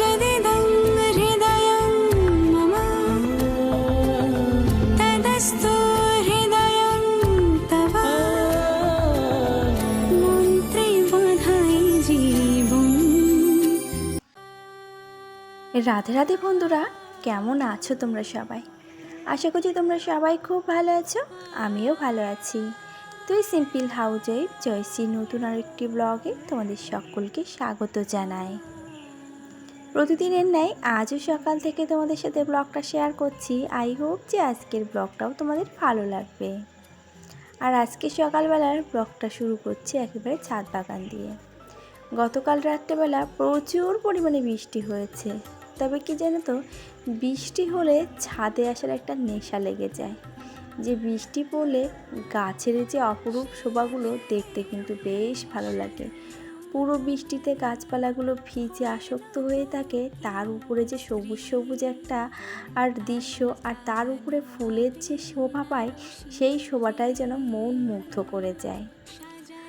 यदिदं हृदयं मम तदस्तु हृदयं तव মন্ত্রে বাধাই জীবন রাধে রাধে বন্ধুরা কেমন আছো তোমরা সবাই আশা করছি তোমরা সবাই খুব ভালো আছো আমিও ভালো আছি তুই সিম্পল হাউস ওয়াইফ জয়সী নতুন আরেকটি ব্লগে তোমাদের সকলকে স্বাগত জানাই প্রতিদিনের ন্যায় আজও সকাল থেকে তোমাদের সাথে ব্লগটা শেয়ার করছি। আই হোপ যে আজকের ব্লগটাও তোমাদের ভালো লাগবে। আর আজকে সকালবেলার ব্লগটা শুরু করছি একেবারে ছাদ বাগান দিয়ে। গতকাল রাত্রেবেলা প্রচুর পরিমাণে বৃষ্টি হয়েছে। তবে কি জানো তো, বৃষ্টি হলে ছাদে আসার একটা নেশা লেগে যায়। যে বৃষ্টি পড়লে গাছের যে অপরূপ শোভাগুলো দেখতে কিন্তু বেশ ভালো লাগে। পুরো বৃষ্টিতে গাছপালাগুলো ভিজে আসক্ত হয়ে থাকে, তার উপরে যে সবুজ সবুজ একটা আর দৃশ্য আর তার উপরে ফুলের যে শোভা পায়, সেই শোভাটাই যেন মন মুগ্ধ করে যায়।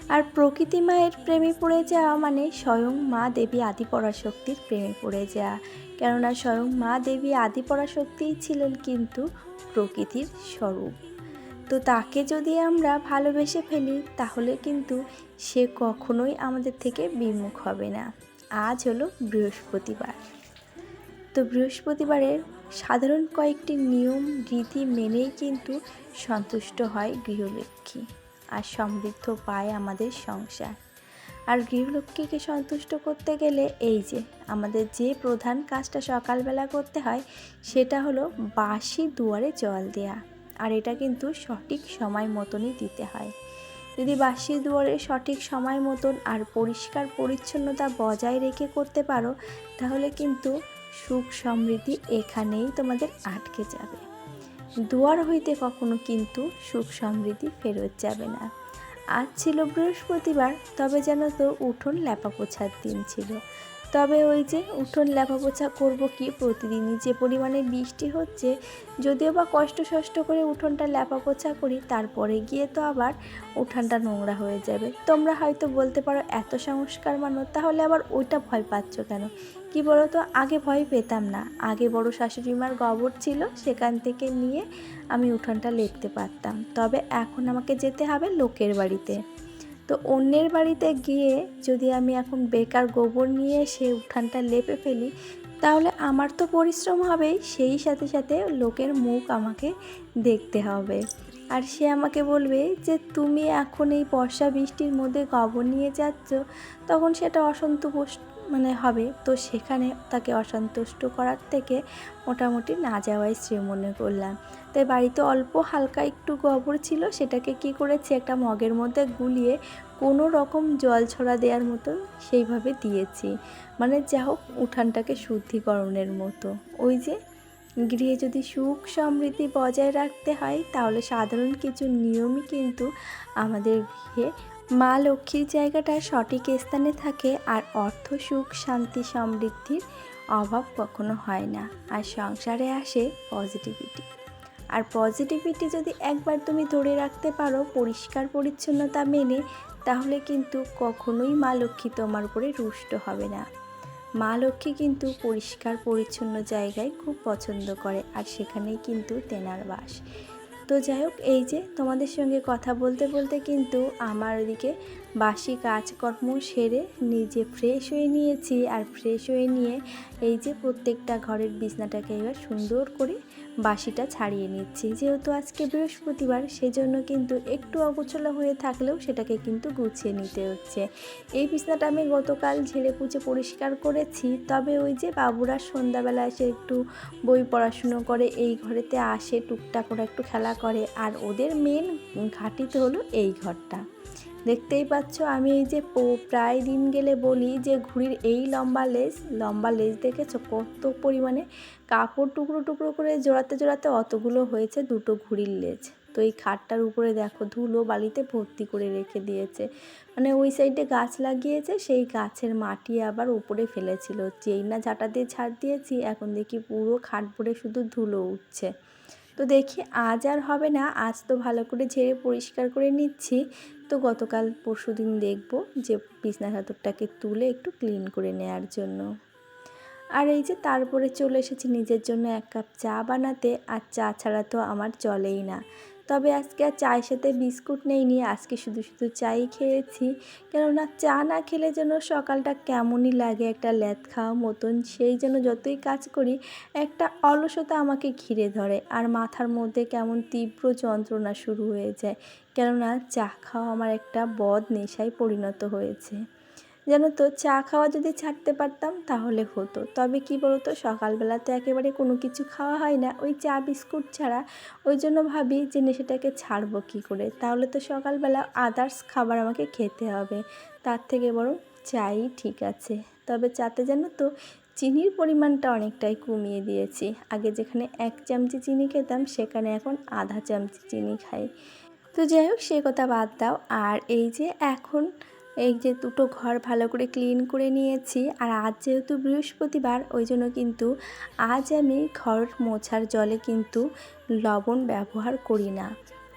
আর প্রকৃতি মায়ের প্রেমে পড়ে যাওয়া মানে স্বয়ং মা দেবী আদি পরাশক্তির প্রেমে পড়ে যাওয়া। কেননা স্বয়ং মা দেবী আদি পরাশক্তিই ছিলেন কিন্তু প্রকৃতির স্বরূপ। তো তাকে যদি আমরা ভালোবেসে ফেলি, তাহলে কিন্তু সে কখনোই আমাদের থেকে বিমুখ হবে না। আজ হলো বৃহস্পতিবার। তো বৃহস্পতিবারের সাধারণ কয়েকটি নিয়ম, রীতি মেনেই কিন্তু সন্তুষ্ট হয় গৃহলক্ষ্মী আর সমৃদ্ধ পায় আমাদের সংসার। আর গৃহলক্ষ্মীকে সন্তুষ্ট করতে গেলে এই যে আমাদের যে প্রধান কাজটা সকালবেলা করতে হয়, সেটা হলো বাসি দুয়ারে জল দেয়া। আর এটা কিন্তু সঠিক সময় মতনই দিতে হয়। যদি বাসি দুয়ারে সঠিক সময় মতন আর পরিষ্কার পরিচ্ছন্নতা বজায় রেখে করতে পারো, তাহলে কিন্তু সুখ সমৃদ্ধি এখানেই তোমাদের আটকে যাবে। দুয়ার হইতে কখনো কিন্তু সুখ সমৃদ্ধি ফেরত যাবে না। আজ ছিল বৃহস্পতিবার, তবে যেন তো উঠোন ল্যাপা পোছার দিন ছিল। তবে ওই যে উঠোন ল্যাপা পোছা করব কি প্রতিদিনই? যে পরিমাণে বৃষ্টি হচ্ছে, যদিও বা কষ্ট সষ্ট করে উঠোনটা ল্যাপা পোছা করি, তারপরে গিয়ে তো আবার উঠানটা নোংরা হয়ে যাবে। তোমরা হয়তো বলতে পারো, এত সংস্কার মানো, তাহলে আবার ওইটা ভয় পাচ্ছ কেন? কি বলো তো আগে ভয় পেতাম না। আগে বড় শাশুড়ি মার গোবর ছিল, সেখান থেকে নিয়ে আমি উঠানটা লেপতে পারতাম। তবে এখন আমাকে যেতে হবে লোকের বাড়িতে। তো অন্যের বাড়িতে গিয়ে যদি আমি এখন বেকার গোবর নিয়ে সে উঠানটা লেপে ফেলি, তাহলে আমার তো পরিশ্রম হবেই। সেই সাথে সাথে লোকের মুখ আমাকে দেখতে হবে। আর সে আমাকে বলবে যে, তুমি এখন এই বর্ষা বৃষ্টির মধ্যে গোবর নিয়ে যাচ্ছ? তখন সেটা অসন্তুষ্ট মানে হবে। তো সেখানে তাকে অসন্তুষ্ট করার থেকে মোটামুটি না যাওয়াই শ্রী মনে করলাম তাই বাড়িতে অল্প হালকা একটু গোবর ছিল, সেটাকে কি করেছি, একটা মগের মধ্যে গুলিয়ে কোনো রকম জল ছড়া দেওয়ার মতো সেইভাবে দিয়েছি। মানে যা হোক, উঠানটাকে শুদ্ধিকরণের মতো। ওই যে গৃহে যদি সুখ সমৃদ্ধি বজায় রাখতে হয়, তাহলে সাধারণ কিছু নিয়মই কিন্তু আমাদের গৃহে মা লক্ষ্মীর জায়গাটা সঠিক স্থানে থাকে আর অর্থ, সুখ, শান্তি, সমৃদ্ধির অভাব কখনো হয় না। আর সংসারে আসে পজিটিভিটি আর পজিটিভিটি যদি একবার তুমি ধরে রাখতে পারো, পরিষ্কার পরিচ্ছন্নতা মেনে, তাহলে কিন্তু কখনোই মা লক্ষ্মী তোমার উপরে রুষ্ট হবে না। মা লক্ষ্মী কিন্তু পরিষ্কার পরিচ্ছন্ন জায়গায় খুব পছন্দ করে, আর সেখানেই কিন্তু তেনার বাস। তো যাই হোক, এই যে তোমাদের সঙ্গে কথা বলতে বলতে কিন্তু আমার ওদিকে বাসি কাজকর্ম সেরে নিজে ফ্রেশ হয়ে নিয়েছি। আর ফ্রেশ হয়ে নিয়ে এই যে প্রত্যেকটা ঘরের বিছনাটাকে এবার সুন্দর করে বাসিটা ছাড়িয়ে নিচ্ছি। যেহেতু আজকে বৃহস্পতিবার, সেজন্য কিন্তু একটু অগোছলো হয়ে থাকলেও সেটাকে কিন্তু গুছিয়ে নিতে হচ্ছে। এই বিছনাটা আমি গতকাল ঝেড়ে পুচে পরিষ্কার করেছি, তবে ওই যে বাবুরা সন্ধ্যাবেলা এসে একটু বই পড়াশুনো করে, এই ঘরেতে আসে, টুকটাক করে একটু খেলা করে, আর ওদের মেন ঘাটিতে হলো এই ঘরটা। দেখতেই পাচ্ছ, আমি এই যে প্রায় দিন গেলে বলি যে ঘুড়ির এই লম্বা লেজ লম্বা লেজ দেখেছ কত পরিমাণে? কাপড় টুকরো টুকরো করে জোড়াতে জোড়াতে অতগুলো হয়েছে দুটো ঘুড়ির লেজ। তো এই খাটটার উপরে দেখো ধুলো বালিতে ভর্তি করে রেখে দিয়েছে। মানে ওই সাইডে গাছ লাগিয়েছে, সেই গাছের মাটি আবার উপরে ফেলেছিল। যেই না ঝাঁটা দিয়ে ছাড় দিয়েছি, এখন দেখি পুরো খাট ভরে শুধু ধুলো উঠছে। তো দেখি আজ আর হবে না, আজ তো ভালো করে ঝেড়ে পরিষ্কার করে নিচ্ছি। তো গতকাল পরশু দিন দেখব যে বিছনা চাদরটাকে তুলে একটু ক্লিন করে নেওয়ার জন্য। আর এই যে তারপরে চলে এসেছি নিজের জন্য এক কাপ চা বানাতে, আর চা ছাড়া তো আমার চলেই না। তবে আজকে আর চায়ের সাথে বিস্কুট নেইনি আজকে শুধু শুধু চাই খেয়েছি। কেননা চা না খেলে যেন সকালটা কেমনই লাগে, একটা ল্যাদ খাওয়া মতন। সেই যেন যতই কাজ করি, একটা অলসতা আমাকে ঘিরে ধরে। আর মাথার মধ্যে কেমন তীব্র যন্ত্রণা শুরু হয়ে যায়। কেননা চা খাওয়া আমার একটা বদ নেশায় পরিণত হয়েছে। জানো তো চা খাওয়া যদি ছাড়তে পারতাম, তাহলে হতো। তবে কি বলতো, সকালবেলা তো একেবারে কোনো কিছু খাওয়া হয় না। ওই চা, বিস্কুট ছাড়া। ওই জন্য ভাবি যে, নেশাটাকে ছাড়বো কী করে? তাহলে তো সকালবেলা আদার্স খাবার আমাকে খেতে হবে। তার থেকে বরং চাই ঠিক আছে। তবে চাতে জানো তো চিনির পরিমাণটা অনেকটাই কমিয়ে দিয়েছি। আগে যেখানে এক চামচি চিনি খেতাম, সেখানে এখন আধা চামচি চিনি খাই। তো যাই হোক, সে কথা বাদ দাও। আর এই যে, এখন এই যে দুটো ঘর ভালো করে ক্লিন করে নিয়েছি, আর আজ যেহেতু বৃহস্পতিবার, ওই জন্য কিন্তু আজ আমি ঘর মোছার জলে কিন্তু লবণ ব্যবহার করি না।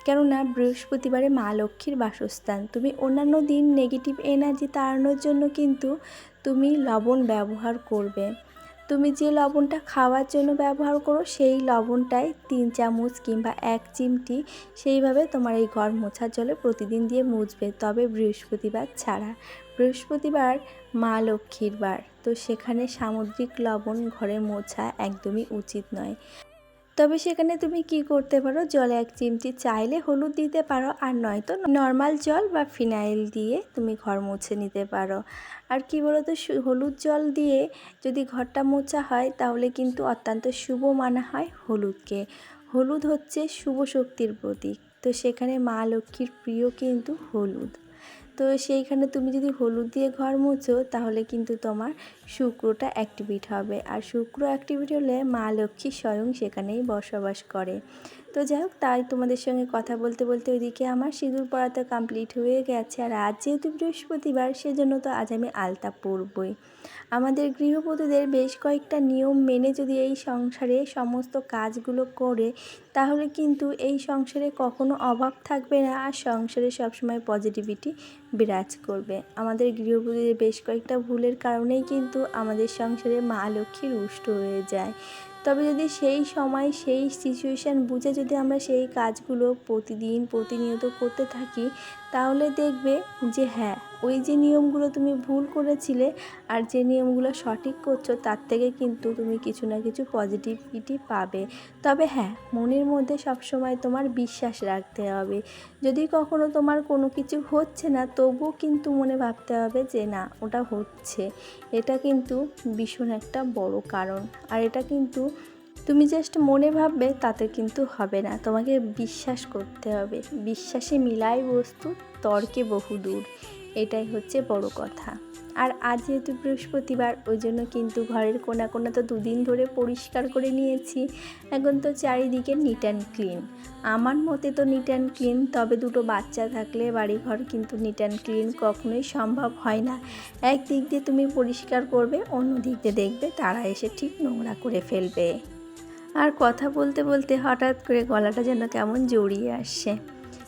কেননা বৃহস্পতিবারে মা লক্ষ্মীর বাসস্থান, তুমি অন্যান্য দিন নেগেটিভ এনার্জি তাড়ানোর জন্য কিন্তু তুমি লবণ ব্যবহার করবে। তুমি যে লবণটা খাওয়ার জন্য ব্যবহার করো, সেই লবণটাই তিন চামচ কিংবা এক চিমটি সেইভাবে তোমার এই ঘর মোছার জলে প্রতিদিন দিয়ে মুছবে, তবে বৃহস্পতিবার ছাড়া। বৃহস্পতিবার মা লক্ষ্মীর বার, তো সেখানে সামুদ্রিক লবণ ঘরে মোছা একদমই উচিত নয়। তবে সেখানে তুমি কি করতে পারো? জলে এক চিমটি চাইলে হলুদ দিতে পারো আর নয়তো নর্মাল জল বা ফিনাইল দিয়ে তুমি ঘর মুছে নিতে পারো। আর কি বলো তো হলুদ জল দিয়ে যদি ঘরটা মোছা হয়, তাহলে কিন্তু অত্যন্ত শুভ মানা হয় হলুদকে। হলুদ হচ্ছে শুভ শক্তির প্রতীক। তো সেখানে মা লক্ষ্মীর প্রিয় কিন্তু হলুদ। তো সেইখানে তুমি যদি হলুদ দিয়ে ঘর মুছো, তাহলে কিন্তু তোমার শুক্রটা অ্যাক্টিভেট হবে। আর শুক্র অ্যাক্টিভেট হলে মা লক্ষ্মী স্বয়ং সেখানেই বসবাস করে। তো যাই হোক, তাই তোমাদের সঙ্গে কথা বলতে বলতে ওইদিকে আমার সিঁদুর পড়া তো কমপ্লিট হয়ে গেছে। আর আজ যেহেতু বৃহস্পতিবার, সেজন্য তো আজ আমি আলতা পরবই। আমাদের গৃহবধূদের বেশ কয়েকটা নিয়ম মেনে যদি এই সংসারে সমস্ত কাজগুলো করে, তাহলে কিন্তু এই সংসারে কখনো অভাব থাকবে না আর সংসারে সবসময় পজিটিভিটি বিরাজ করবে। আমাদের গৃহবধূদের বেশ কয়েকটা ভুলের কারণেই কিন্তু আমাদের সংসারে মা লক্ষ্মী রুষ্ট হয়ে যায়। তবে যদি সেই সময় সেই সিচুয়েশান বুঝে যদি আমরা সেই কাজগুলো প্রতিদিন প্রতিনিয়ত করতে থাকি তাহলে দেখবে যে হ্যাঁ ওই যে নিয়মগুলো তুমি ভুল করেছিলে আর যে নিয়মগুলো সঠিক করছ তার থেকে কিন্তু তুমি কিছু না কিছু পজিটিভিটি পাবে। তবে হ্যাঁ মনের মধ্যে সবসময় তোমার বিশ্বাস রাখতে হবে। যদি কখনো তোমার কোনো কিছু হচ্ছে না, তবুও কিন্তু মনে ভাবতে হবে যে না, ওটা হচ্ছে। এটা কিন্তু ভীষণ একটা বড় কারণ। আর এটা কিন্তু তুমি জাস্ট মনে ভাববে, তাতে কিন্তু হবে না। তোমাকে বিশ্বাস করতে হবে। বিশ্বাসে মিলাই বস্তু, তর্কে বহুদূর এটাই হচ্ছে বড় কথা। আর আজ যেহেতু বৃহস্পতিবার, ওই জন্য কিন্তু ঘরের কোনা কোনা তো দুদিন ধরে পরিষ্কার করে নিয়েছি। এখন তো চারিদিকে নিট অ্যান্ড ক্লিন আমার মতে তো নিট অ্যান্ড ক্লিন তবে দুটো বাচ্চা থাকলে বাড়িঘর কিন্তু নিট অ্যান্ড ক্লিন কখনোই সম্ভব হয় না। এক দিক দিয়ে তুমি পরিষ্কার করবে অন্য দিক দিয়ে দেখবে তারা এসে ঠিক নোংরা করে ফেলবে। আর কথা বলতে বলতে হঠাৎ করে গলাটা যেন কেমন জড়িয়ে আসছে।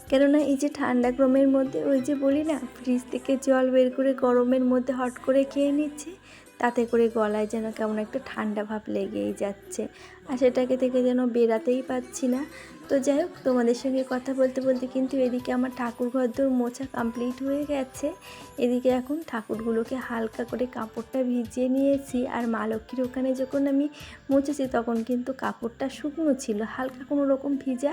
কেননা এই যে ঠান্ডা ক্রমের মধ্যে, ওই যে বলি না ফ্রিজ থেকে জল বের করে গরমের মধ্যে হট করে খেয়ে নিচ্ছে, তাতে করে গলায় যেন কেমন একটা ঠান্ডা ভাব লেগেই যাচ্ছে। আর সেটাকে থেকে যেন বেরাতেই পাচ্ছি না। তো যাই হোক, তোমাদের সঙ্গে কথা বলতে বলতে কিন্তু এদিকে আমার ঠাকুর ঘরদোর মোছা কমপ্লিট হয়ে গেছে। এদিকে এখন ঠাকুরগুলোকে হালকা করে কাপড়টা ভিজিয়ে নিয়েছি আর মা লক্ষ্মীর ওখানে যখন আমি মুছেছি তখন কিন্তু কাপড়টা শুকনো ছিল। হালকা কোনো রকম ভিজা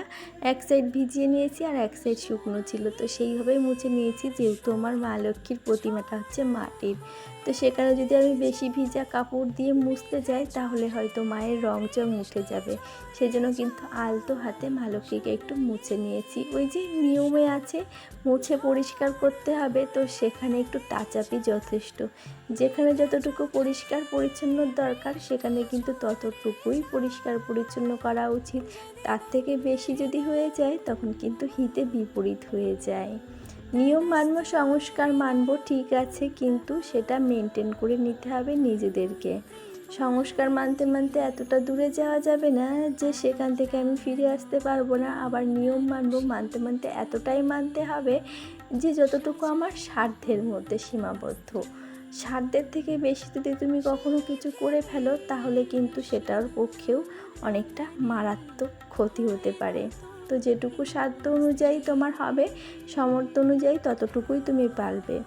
এক সাইড ভিজিয়ে নিয়েছি আর এক সাইড শুকনো ছিল। তো সেইভাবেই মুছে নিয়েছি যেহেতু আমার মা লক্ষ্মীর প্রতিমাটা হচ্ছে মাটির। তো সেখানে যদি আমি বেশি ভিজা কাপড় দিয়ে মুছতে যাই তাহলে হয়তো মায়ের রং চং উঠে যাবে। সেজন্য কিন্তু আলতো হাতে মা একটু মুছে নিয়েছি। ওই যে নিয়মে আছে, মুছে পরিষ্কার করতে হবে, তো সেখানে একটু টাচাপি যথেষ্ট। যেখানে যতটুকু পরিষ্কার পরিচ্ছন্ন দরকার, সেখানে কিন্তু ততটুকুই পরিষ্কার পরিচ্ছন্ন করা উচিত। তার থেকে বেশি যদি হয়ে যায়, তখন কিন্তু হিতে বিপরীত হয়ে যায়। নিয়ম মানব সংস্কার মানব, ঠিক আছে, কিন্তু সেটা মেনটেন করে নিতে হবে নিজেদেরকে। সংস্কার মানতে মানতে এতটা দূরে যাওয়া যাবে না যে সেখান থেকে আমি ফিরে আসতে পারব না। আবার নিয়ম মানব, মানতে মানতে এতটাই মানতে হবে যে যতটুকু আমার সাধ্যের মধ্যে সীমাবদ্ধ। সাধ্যের থেকে বেশি যদি তুমি কখনো কিছু করে ফেলো, তাহলে কিন্তু সেটার পক্ষেও অনেকটা মারাত্মক ক্ষতি হতে পারে। তো যেটুকু সাধ্য অনুযায়ী তোমার হবে সমর্থ অনুযায়ী ততটুকুই তুমি পারবে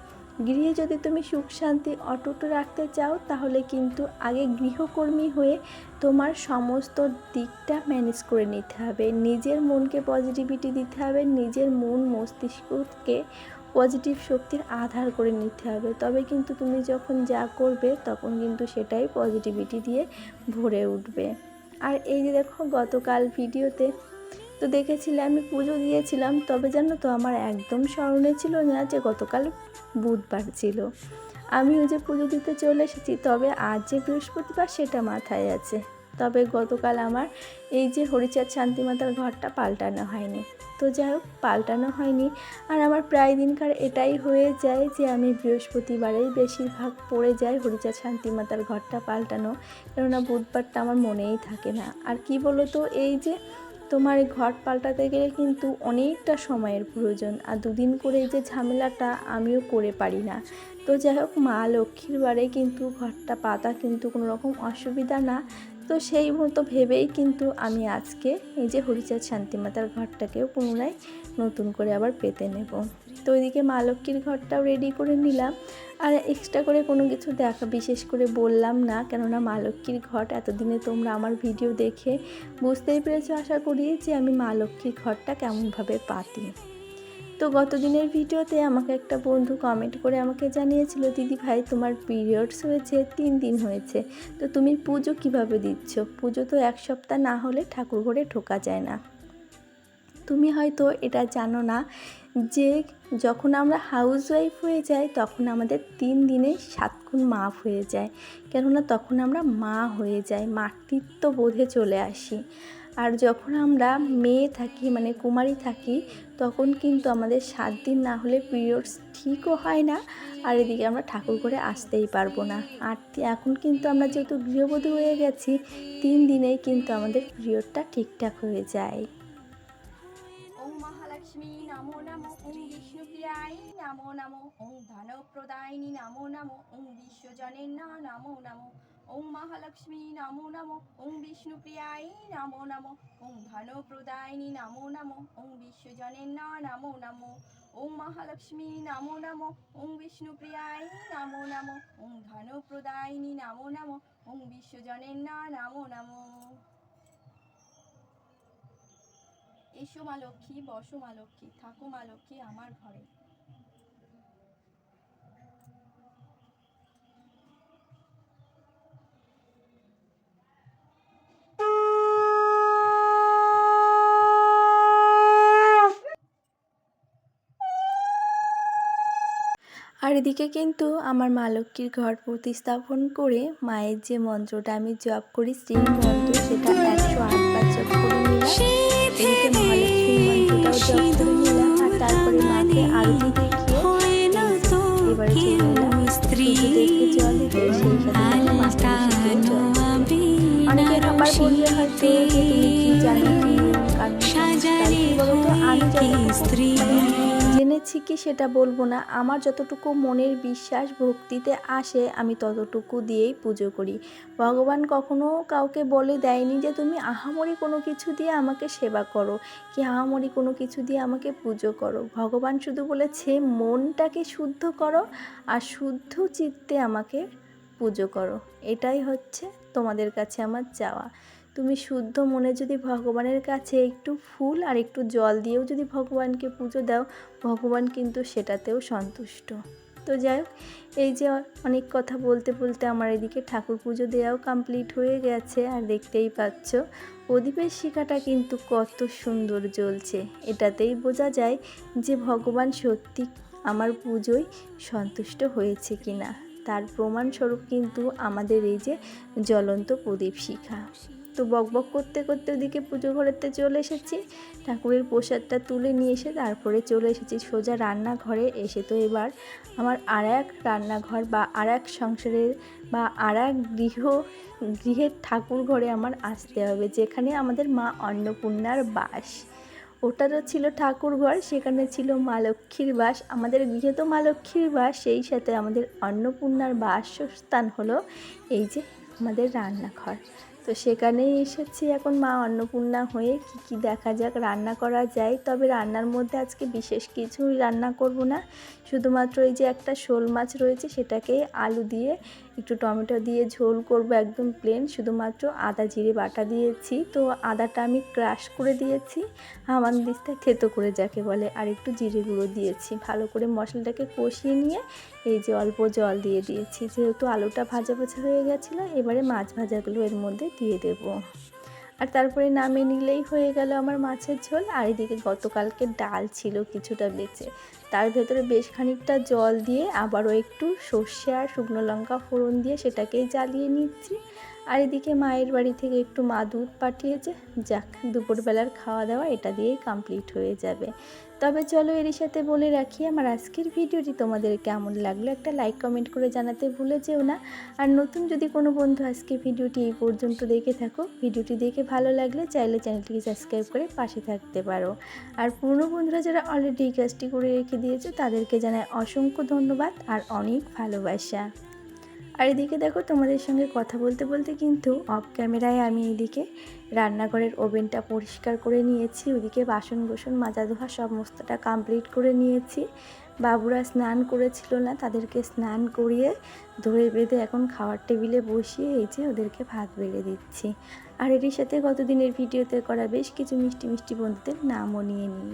গৃহে যদি তুমি সুখ শান্তি অটুট রাখতে চাও, তাহলে কিন্তু আগে গৃহকর্মী হয়ে তোমার সমস্ত দিকটা ম্যানেজ করে নিতে হবে। নিজের মনকে পজিটিভিটি দিতে হবে, নিজের মন মস্তিষ্ককে পজিটিভ শক্তির আধার করে নিতে হবে। তবে কিন্তু তুমি যখন যা করবে, তখন কিন্তু সেটাই পজিটিভিটি দিয়ে ভরে উঠবে। আর এই যে দেখো, গতকাল ভিডিওতে তো দেখেছিলে, আমি পুজো দিয়েছিলাম। তবে জানো তো, আমার একদম স্মরণে ছিল না যে গতকাল বুধবার ছিল। আমিও যে পুজো দিতে চলে এসেছি, তবে আজ যে বৃহস্পতিবার সেটা মাথায় আছে। তবে গতকাল আমার এই যে হরিচাঁদ শান্তিমাতার ঘরটা পাল্টানো হয়নি। তো যাই হোক, পাল্টানো হয়নি। আর আমার প্রায় দিনকার এটাই হয়ে যায় যে আমি বৃহস্পতিবারেই বেশিরভাগ পড়ে যাই হরিচাঁদ শান্তিমাতার ঘরটা পাল্টানো। কেননা বুধবারটা আমার মনেই থাকে না। আর কি বলো তো এই যে তোমার ঘর পাল্টাতে গেলে কিন্তু অনেকটা সময়ের প্রয়োজন। আর দুদিন করে যে ঝামেলাটা আমিও করে পারি না। তো যাই হোক, মা লক্ষ্মীর বারে কিন্তু ঘরটা পাতা কিন্তু কোনো রকম অসুবিধা না। তো সেই মতো ভেবেই কিন্তু আমি আজকে এই যে হরিচাঁদ শান্তিমাতার ঘরটাকেও পুনরায় নতুন করে আবার পেতে নেব। তো ওইদিকে মা লক্ষ্মীর ঘরটাও রেডি করে নিলাম। আর এক্সট্রা করে কোনো কিছু দেখা, বিশেষ করে বললাম না, কেননা মা লক্ষ্মীর ঘট এতদিনে তোমরা আমার ভিডিও দেখে বুঝতেই পেরেছ, আশা করি যে আমি মা লক্ষ্মীর ঘরটা কেমনভাবে পাতি। তো গত দিনের ভিডিওতে আমাকে একটা বন্ধু কমেন্ট করে আমাকে জানিয়েছিল, দিদি ভাই, তোমার পিরিয়ডস হয়েছে, তিন দিন হয়েছে, তো তুমি পুজো কীভাবে দিচ্ছ? পুজো তো এক সপ্তাহ না হলে ঠাকুর ঘরে ঢোকা যায় না। তুমি হয়তো এটা জানো না যে যখন আমরা হাউস ওয়াইফ হয়ে যাই, তখন আমাদের তিন দিনে সাত গুণ মাফ হয়ে যায়। কেননা তখন আমরা মা হয়ে যাই, মাতৃত্ব বোধে চলে আসি। আর যখন আমরা মেয়ে থাকি মানে কুমারী থাকি, তখন কিন্তু আমাদের সাত দিন না হলে পিরিয়ডস ঠিকও হয় না আর এদিকে আমরা ঠাকুর করে আসতেই পারব না। আর এখন কিন্তু আমরা যেহেতু গৃহবধূ হয়ে গেছি, তিন দিনেই কিন্তু আমাদের পিরিয়ডটা ঠিকঠাক হয়ে যায়। মহালক্ষ্মী নমো নমো ওম বিষ্ণুপ্রিয়ায় নমো নমো ওম ধনপ্রদায়িনী নমো নমো ওম বিশ্বজনের নমো নমো ওম মহালক্ষ্মী নমো নমো ওম বিষ্ণুপ্রিয়ায় নমো নমো ওম ধনপ্রদায়িনী নমো নমো ওম বিশ্বজনের নমো নমো ওম মহালক্ষ্মী নমো নমো ওম বিষ্ণুপ্রিয়ায় নমো নমো ওম ধনপ্রদায়িনী নমো নমো ওম বিশ্বজনের নমো নমো এসো মা লক্ষ্মী, বসো মা লক্ষ্মী, থাকো মা লক্ষ্মী আমার ঘরে। আর এদিকে কিন্তু আমার মা লক্ষ্মীর ঘর প্রতিস্থাপন করে মায়ের যে মন্ত্রটা আমি জপ করি, সেই মন্ত্র সেটা একশো আটবার জপ করে নিলাম। এদিকে মহালক্ষ্মীর মন্ত্রটাও জপ করে নিলাম আর তারপরে মাকে আরতি দেখিয়ে এবারে চলে এলাম। পুজো দেখতে জল দিতে সেই সাথে মাকে জল দিতে। আবার বলবে হয়তো যে তুমি কি জানো কি নিয়ম কানুন সংস্কার, কি বলতো আমি যতটুকু জেনেছি কি সেটা বলব না। আমার যতটুকু মনের বিশ্বাস, ভক্তিতে আসে, আমি ততটুকু দিয়েই পুজো করি। ভগবান কখনো কাউকে বলে দেয়নি যে, তুমি আহামরি কোনো কিছু দিয়ে আমাকে সেবা করো। কি আহামরি কোনো কিছু দিয়ে আমাকে পুজো করো? ভগবান শুধু বলেছে, মনটাকে শুদ্ধ করো আর শুদ্ধ চিত্তে আমাকে পুজো করো। এটাই হচ্ছে তোমাদের কাছে আমার চাওয়া। তুমি শুদ্ধ মনে যদি ভগবানের কাছে একটু ফুল আর একটু জল দিয়েও যদি ভগবানকে পুজো দাও, ভগবান কিন্তু সেটাতেও সন্তুষ্ট। তো যাই হোক, এই যে অনেক কথা বলতে বলতে আমার এদিকে ঠাকুর পুজো দেওয়াও কমপ্লিট হয়ে গেছে আর দেখতেই পাচ্ছ, প্রদীপের শিখাটা কিন্তু কত সুন্দর জ্বলছে। এটাতেই বোঝা যায় যে ভগবান সত্যি আমার পুজোয় সন্তুষ্ট হয়েছে কিনা। তার প্রমাণস্বরূপ কিন্তু আমাদের এই যে জ্বলন্ত প্রদীপ শিখা। তো বকবক করতে করতে ওদিকে পুজো ঘরেতে চলে এসেছি। ঠাকুরের প্রসাদটা তুলে নিয়ে এসে তারপরে চলে এসেছি সোজা রান্নাঘরে। এসে তো এবার আমার আর এক রান্নাঘর বা আর এক সংসারের বা আর এক গৃহ, গৃহের ঠাকুর ঘরে আমার আসতে হবে, যেখানে আমাদের মা অন্নপূর্ণার বাস। ওটারও ছিল ঠাকুর ঘর, সেখানে ছিল মা লক্ষ্মীর বাস। আমাদের গৃহে তো মা লক্ষ্মীর বাস, সেই সাথে আমাদের অন্নপূর্ণার বাসস্থান হলো এই যে আমাদের রান্নাঘর। তো সেখানেই এসেছি। এখন মা অন্নপূর্ণা হয়ে কি কি দেখা যাক, রান্না করা যায়। তবে রান্নার মধ্যে আজকে বিশেষ কিছুই রান্না করব না। শুধুমাত্র এই যে একটা শোল মাছ রয়েছে, সেটাকে আলু দিয়ে একটু টমেটো দিয়ে ঝোল করব একদম প্লেন শুধুমাত্র আদা, জিরে, বাটা দিয়েছি। তো আদাটা আমি ক্রাশ করে দিয়েছি। হামান দিস্তা থেতো করে যাকে বলে, আর একটু জিরে গুঁড়ো দিয়েছি। ভালো করে মশলাটাকে কষিয়ে নিয়ে এই যে অল্প জল দিয়ে দিয়েছি। যেহেতু আলুটা ভাজা ভাজা হয়ে গেছিল, এবারে মাছ ভাজাগুলো এর মধ্যে দিয়ে দেবো। আর তারপরে নামিয়ে নিলেই হয়ে গেল আমার মাছের ঝোল। আর এদিকে গতকালকে ডাল ছিল কিছুটা বেঁচে। তার ভেতরে বেশ খানিকটা জল দিয়ে আবারও একটু সর্ষে আর শুকনো লঙ্কা ফোড়ন দিয়ে সেটাকেই জ্বালিয়ে নিচ্ছি। আর এদিকে মায়ের বাড়ি থেকে একটু মা দুধ পাঠিয়েছে। যাক, দুপুরবেলার খাওয়া দাওয়া এটা দিয়েই কমপ্লিট হয়ে যাবে। তবে চলো এরই সাথে বলে রাখি, আমার আজকের ভিডিওটি তোমাদের কেমন লাগল একটা লাইক কমেন্ট করে জানাতে ভুলে যেও না। আর নতুন যদি কোনো বন্ধু আজকে ভিডিওটি এই পর্যন্ত দেখে থাকো, ভিডিওটি দেখে ভালো লাগলে চাইলে চ্যানেলটিকে সাবস্ক্রাইব করে পাশে থাকতে পারো। আর পুরনো বন্ধুরা যারা অলরেডি এই কাজটি করে রেখে দিয়েছে, তাদেরকে জানায় অসংখ্য ধন্যবাদ আর অনেক ভালোবাসা। আর এদিকে দেখো তোমাদের সঙ্গে কথা বলতে বলতে কিন্তু অফ ক্যামেরায় আমি এদিকে রান্নাঘরের ওভেনটা পরিষ্কার করে নিয়েছি ওদিকে বাসন গোসন মাজা ধোয়া সমস্তটা কমপ্লিট করে নিয়েছি। বাবুরা স্নান করেছিল না, তাদেরকে স্নান করিয়ে ধরে বেঁধে এখন খাওয়ার টেবিলে বসিয়ে এই যে ওদেরকে ভাত বেড়ে দিচ্ছি। আর এটির সাথে গতদিনের ভিডিওতে করা বেশ কিছু মিষ্টি মিষ্টি বন্ধুদের নামও নিয়ে নিই।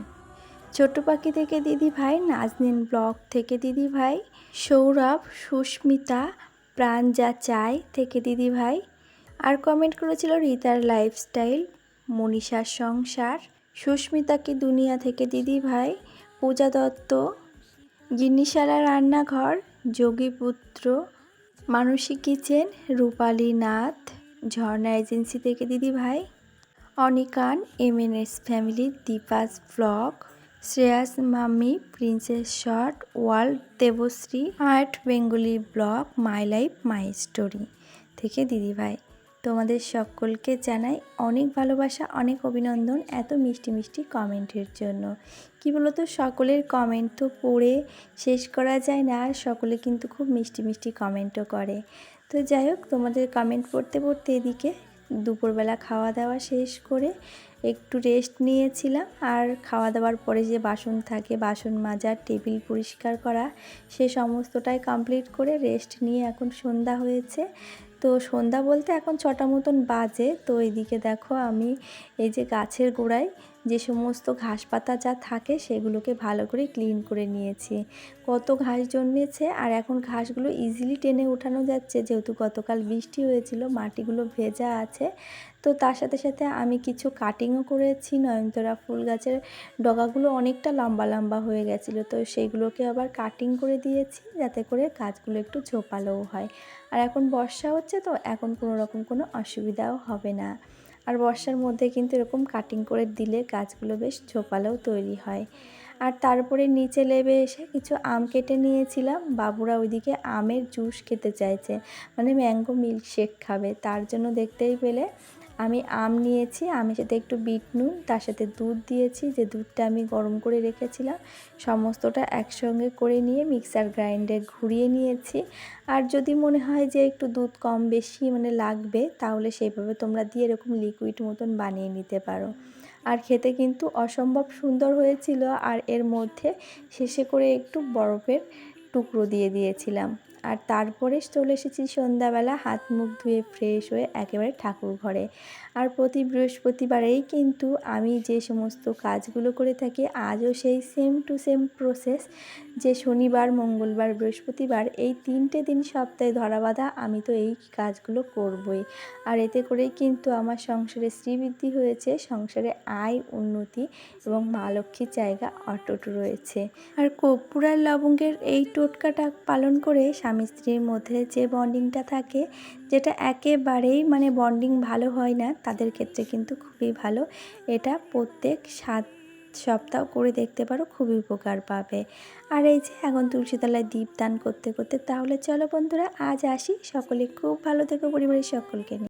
ছোট্ট পাখি থেকে দিদি ভাই, নাজনিন ব্লগ থেকে দিদি ভাই, সৌরভ, সুস্মিতা প্রাণ যা চাই থেকে দিদি ভাই আর কমেন্ট করেছিল রিতার লাইফস্টাইল মনীষার সংসার সুস্মিতাকে দুনিয়া থেকে দিদি ভাই, পূজা দত্ত, গিন্নিশালা রান্নাঘর যোগীপুত্র মানসী কিচেন, রূপালী নাথ, ঝর্ণা এজেন্সি থেকে দিদি ভাই, অনিকান MNS family Deepa's blog Shreyas মামি princess short world Debashree, art Bengali blog my life my story থেকে দিদিভাই তোমাদের সকলকে জানাই অনেক ভালোবাসা, অনেক অভিনন্দন এত মিষ্টি মিষ্টি কমেন্টের জন্য। কি বলতো, সকলের কমেন্ট তো পড়ে শেষ করা যায় না আর সকলে কিন্তু খুব মিষ্টি মিষ্টি কমেন্টও করে। তো যাই হোক, তোমাদের কমেন্ট পড়তে পড়তে এদিকে দুপুরবেলা খাওয়া দাওয়া শেষ করে একটু রেস্ট নিয়েছিলাম আর খাওয়া দাওয়ার পরে যে বাসন থাকে, বাসন মাজা, টেবিল পরিষ্কার করা, সে সমস্তটাই কমপ্লিট করে রেস্ট নিয়ে এখন সন্ধ্যা হয়েছে। তো সন্ধ্যা বলতে এখন ছটা মতন বাজে। তো এদিকে দেখো আমি এই যে গাছের গোড়ায় যে সমস্ত ঘাস পাতা যা থাকে সেগুলোকে ভালো করে ক্লিন করে নিয়েছি। কত ঘাস জন্মেছে আর এখন ঘাসগুলো ইজিলি টেনে ওঠানো যাচ্ছে। যেহেতু গতকাল বৃষ্টি হয়েছিল, মাটিগুলো ভেজা আছে। তো তার সাথে সাথে আমি কিছু কাটিংও করেছি। নয়নতরা ফুল গাছের ডগাগুলো অনেকটা লম্বা লম্বা হয়ে গেছিল। তো সেইগুলোকে আবার কাটিং করে দিয়েছি যাতে করে গাছগুলো একটু ঝোপালোও হয়। আর এখন বর্ষা হচ্ছে তো এখন কোনো রকম কোনো অসুবিধাও হবে না। আর বর্ষার মধ্যে কিন্তু এরকম কাটিং করে দিলে গাছগুলো বেশ ঝোপালেও তৈরি হয়। আর তারপরে নিচে লেবে এসে কিছু আম কেটে নিয়েছিলাম, বাবুরা ওইদিকে আমের জুস খেতে চাইছে। মানে ম্যাঙ্গো মিল্কশেক খাবে, তার জন্য দেখতেই পেলে আমি আম নিয়েছি, আমের সাথে একটু বিট নুন তার সাথে দুধ দিয়েছি, যে দুধটা আমি গরম করে রেখেছিলাম, সমস্তটা একসঙ্গে করে নিয়ে মিক্সার গ্রাইন্ডে ঘুরিয়ে নিয়েছি। আর যদি মনে হয় যে একটু দুধ কম বেশি মানে লাগবে, তাহলে সেইভাবে তোমরা দিয়ে এরকম লিকুইড মতন বানিয়ে নিতে পারো। আর খেতে কিন্তু অসম্ভব সুন্দর হয়েছিল, আর এর মধ্যে শেষে করে একটু বরফের টুকরো দিয়ে দিয়েছিলাম। আর তারপরে চলে এসেছি সন্ধ্যাবেলা, হাত মুখ ধুয়ে ফ্রেশ হয়ে একেবারে ঠাকুর ঘরে। আর প্রতি বৃহস্পতিবারেই কিন্তু আমি যে সমস্ত কাজগুলো করে থাকি, আজও সেই সেম টু সেম প্রসেস যে শনিবার, মঙ্গলবার, বৃহস্পতিবার এই তিনটে দিন সপ্তাহে ধরা বাঁধা, আমি তো এই কাজগুলো করবই। আর এতে করেই কিন্তু আমার সংসারে শ্রীবৃদ্ধি হয়েছে, সংসারে আয়, উন্নতি এবং মা লক্ষ্মীর জায়গা অটুট রয়েছে। আর কর্পূর আর লবঙ্গের এই টোটকাটা পালন করে স্বামী স্ত্রীর মধ্যে যে বন্ডিংটা থাকে, যেটা একেবারেই মানে বন্ডিং ভালো হয় না, তাদের ক্ষেত্রে কিন্তু খুবই ভালো। এটা প্রত্যেক সাত সপ্তাহ করে দেখতে পারো, খুবই উপকার পাবে। আর এই যে এখন তুলসীতলায় দীপ দান করতে করতে, তাহলে চলো বন্ধুরা, আজ আসি। সকলে খুব ভালো থেকো পরিবারের সকলকে নিয়ে।